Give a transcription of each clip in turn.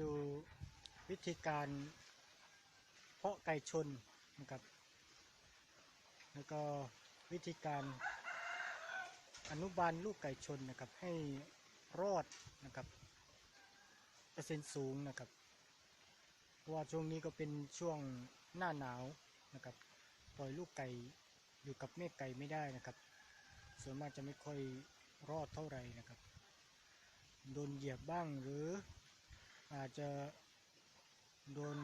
ดูวิธีการเพาะไก่ชนนะครับ แล้วก็วิธีการอนุบาลลูกไก่ชนนะครับ ให้รอดนะครับเปอร์เซ็นต์สูงนะครับเพราะว่าช่วงนี้ก็เป็นช่วงหน้าหนาวนะครับ ปล่อยลูกไก่อยู่กับแม่ไก่ไม่ได้นะครับ ส่วนมากจะไม่ค่อยรอดเท่าไหร่นะครับ โดนเหยียบบ้างหรือ อาจจะโดน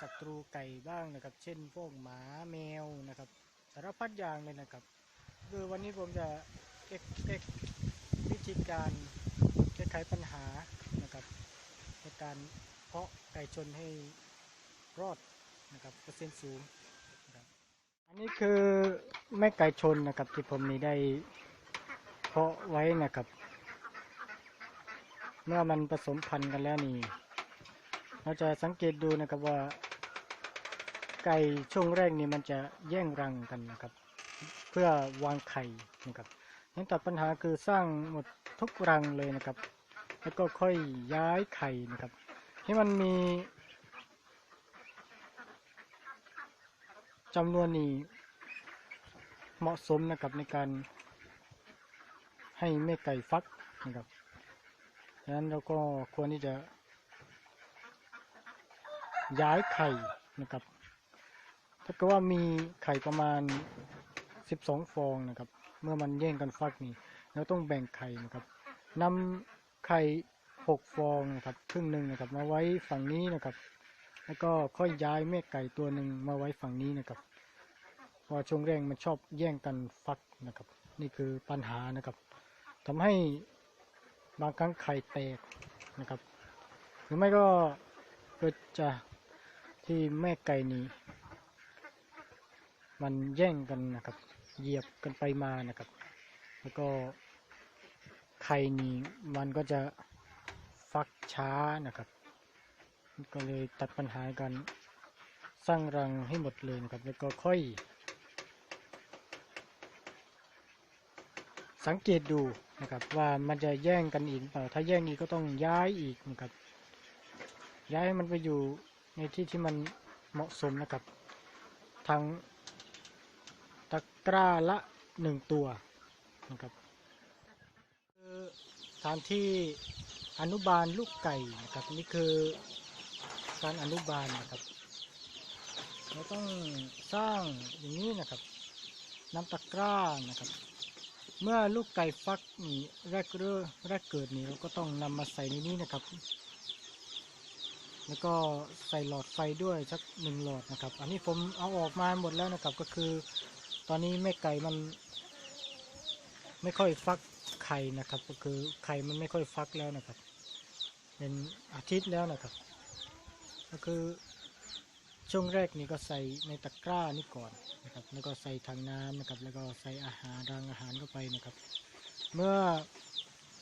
ศัตรูไก่บ้างนะครับ เช่นพวกหมาแมวนะครับสารพัดอย่างเลยนะครับคือวันนี้ผมจะเอ็กเอ็กวิธีการแก้ไขปัญหานะครับในการเพาะไก่ชนให้รอดนะครับเปอร์เซ็นต์สูงนะครับอันนี้คือแม่ไก่ชนนะครับที่ผมนี่ได้เพาะไว้นะครับ เมื่อมันผสมพันธุ์กันแล้วนี่ เราจะสังเกตดูนะครับว่า ไก่ช่วงแรกนี่มันจะแย่งรังกันนะครับ เพื่อวางไข่นะครับนั้นตัดปัญหาคือสร้างหมดทุกรังเลยนะครับ แล้วก็ค่อยย้ายไข่นะครับให้มันมีจำนวนนี้เหมาะสมนะครับในการให้แม่ไก่ฟักนะครับ ดังนั้นเราก็ควรที่จะ ย้ายไข่นะครับ ถ้าเกิดว่ามีไข่ประมาณ 12 ฟองนะครับ เมื่อมันแย่งกันฟักนี่เราต้องแบ่งไข่นะครับนำไข่ 6 ฟองนะครับครึ่งหนึ่งนะครับ มาไว้ฝั่งนี้นะครับ แล้วก็ค่อยย้ายแม่ไก่ตัวหนึ่งมาไว้ฝั่งนี้นะครับเพราะช่วงแรกมันชอบแย่งกันฟักนะครับ นี่คือปัญหานะครับทำให้ บางครั้งไข่แตกนะครับ หรือไม่ก็เกิดจากที่แม่ไก่นี้ มันแย่งกันนะครับ เหยียบกันไปมานะครับ แล้วก็ไข่นี้มันก็จะฟักช้านะครับ ก็เลยตัดปัญหากันสร้างรังให้หมดเลยนะครับ แล้วก็ค่อย สังเกตดูนะครับว่ามันจะแย่งกันอีกเปล่าถ้าแย่งอีกก็ต้องย้ายอีกนะครับ ย้ายมันไปอยู่ในที่ที่มันเหมาะสมนะครับทั้งตะกร้าละหนึ่งตัวนะครับคือสถานที่อนุบาลลูกไก่นะครับนี่คือการอนุบาลนะครับเราต้องสร้างอย่างนี้นะครับน้ำตะกร้านะครับ เมื่อลูกไก่ฟักนี่แรกเริ่มแรกเกิดนี่เราก็ต้องนำมาใส่ในนี้นะครับ แล้วก็ใส่หลอดไฟด้วยสักหนึ่งหลอดนะครับ อันนี้ผมเอาออกมาหมดแล้วนะครับ ก็คือ ตอนนี้แม่ไก่มัน ไม่ค่อยฟักไข่นะครับ ก็คือไข่มันไม่ค่อยฟักแล้วนะครับ เป็นอาทิตย์แล้วนะครับ ก็คือ ช่วงแรกนี่ก็ใส่ในตะกร้านี่ก่อนนะครับ แล้วก็ใส่ถังน้ำนะครับ แล้วก็ใส่อาหารรังอาหารเข้าไปนะครับ เมื่อ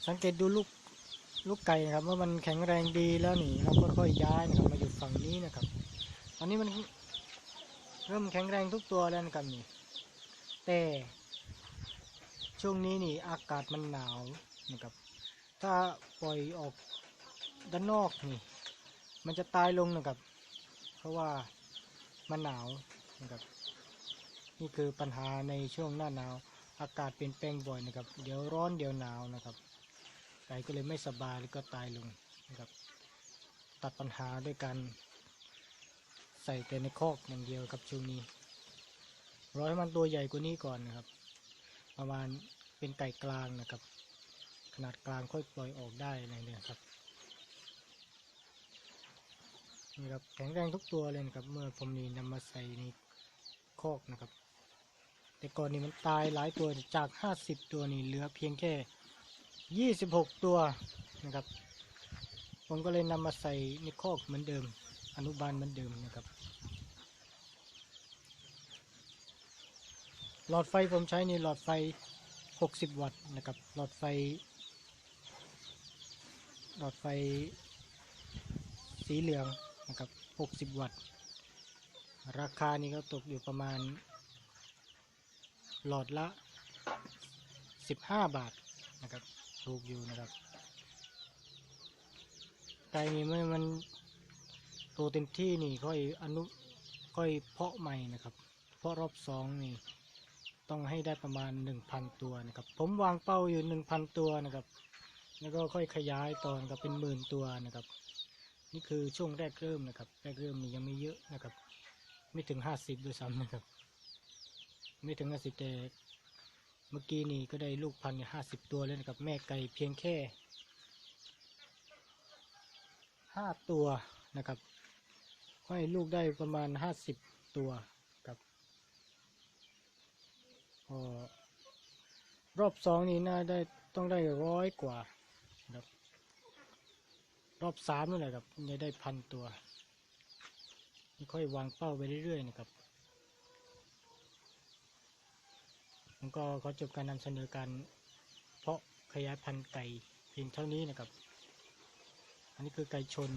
สังเกตดูลูกลูกไก่นะครับเมื่อมันแข็งแรงดีแล้วนี่เราก็ค่อยย้ายนะครับมาอยู่ฝั่งนี้นะครับ ตอนนี้มันเริ่มแข็งแรงทุกตัวแล้วนะครับนี่ แต่ช่วงนี้นี่อากาศมันหนาวนะครับ ถ้าปล่อยออกด้านนอกนี่ มันจะตายลงนะครับ เพราะว่า มันหนาวนะครับ นี่คือปัญหาในช่วงหน้าหนาว อากาศเปลี่ยนแปลงบ่อยนะครับ เดี๋ยวร้อนเดี๋ยวหนาวนะครับไก่ก็เลยไม่สบายแล้วก็ตายลงนะครับ ตัดปัญหาด้วยการใส่แต่ในคอกอย่างเดียวครับช่วงนี้รอให้มันตัวใหญ่กว่านี้ก่อนนะครับ ประมาณเป็นไก่กลางนะครับ ขนาดกลางค่อยปล่อยออกได้อะไรเนี่ยครับ นี่ครับแข็งแรงทุกตัวเลยนะครับ เมื่อผมนี่นำมาใส่ในคอกนะครับ แต่ก่อนนี้มันตายหลายตัวจากห้าสิบตัวนี่เหลือเพียงแค่ยี่สิบหกตัวนะครับ ผมก็เลยนำมาใส่ในคอกเหมือนเดิม อนุบาลเหมือนเดิมนะครับ หลอดไฟผมใช้ในหลอดไฟ 60 วัตต์นะครับ หลอดไฟ หลอดไฟสีเหลือง นะครับ 60 วัตต์ ราคานี่ก็ตกอยู่ประมาณ หลอดละ 15 บาทนะครับ ถูกอยู่นะครับไก่นี่มันมันโตเต็มที่นี่ค่อยอนุค่อยเพาะใหม่นะครับ เพาะรอบสองนี่ต้องให้ได้ประมาณหนึ่งพันตัวนะครับ ผมวางเป้าอยู่หนึ่งพันตัวนะครับ แล้วก็ค่อยขยายตอนกับเป็นหมื่นตัวนะครับ นี่คือช่วงแรกเริ่มนะครับ แรกเริ่มนี่ยังไม่เยอะนะครับ ไม่ถึงห้าสิบด้วยซ้ำนะครับ ไม่ถึงห้าสิบแต่เมื่อกี้นี่ก็ได้ลูกพันธุ์ห้าสิบตัวแล้วนะครับ แม่ไก่เพียงแค่ห้าตัวนะครับให้ลูกได้ประมาณห้าสิบตัวครับพอรอบสองนี่น่าได้ต้องได้ร้อยกว่านะครับ รอบสามนั่นแหละครับจะได้พันตัวนี่ค่อยวางเป้าไปเรื่อยๆนะครับผมก็ขอจบการนำเสนอการเพาะขยายพันธุ์ไก่เพียงเท่านี้นะครับ อันนี้คือไก่ชน